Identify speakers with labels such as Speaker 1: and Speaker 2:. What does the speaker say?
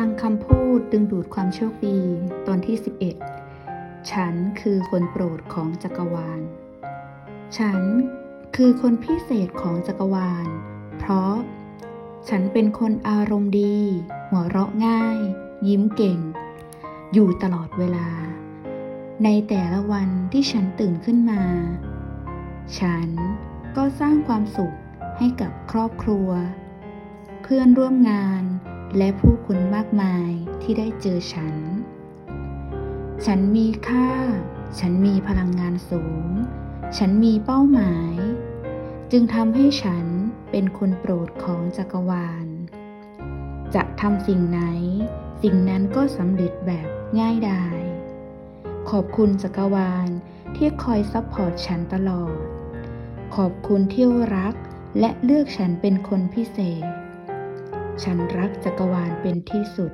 Speaker 1: ลังคำพูดดึงดูดความโชคดี ตอนที่ 11 ฉันคือคนโปรดของจักรวาล ฉันคือคนพิเศษของจักรวาล เพราะ ฉันเป็นคนอารมณ์ดี หัวเราะง่าย ยิ้มเก่ง อยู่ตลอดเวลา ในแต่ละวันที่ฉันตื่นขึ้นมา ฉันก็สร้างความสุขให้กับครอบครัว เพื่อนร่วมงาน และผู้คนมากมายที่ได้เจอฉัน ฉันมีค่า ฉันมีพลังงานสูง ฉันมีเป้าหมาย จึงทำให้ฉันเป็นคนโปรดของจักรวาล จะทำสิ่งไหน สิ่งนั้นก็สำเร็จแบบง่ายดาย ขอบคุณจักรวาลที่คอยซัพพอร์ตฉันตลอด ขอบคุณที่รักและเลือกฉันเป็นคนพิเศษ ฉันรักจักรวาลเป็นที่สุด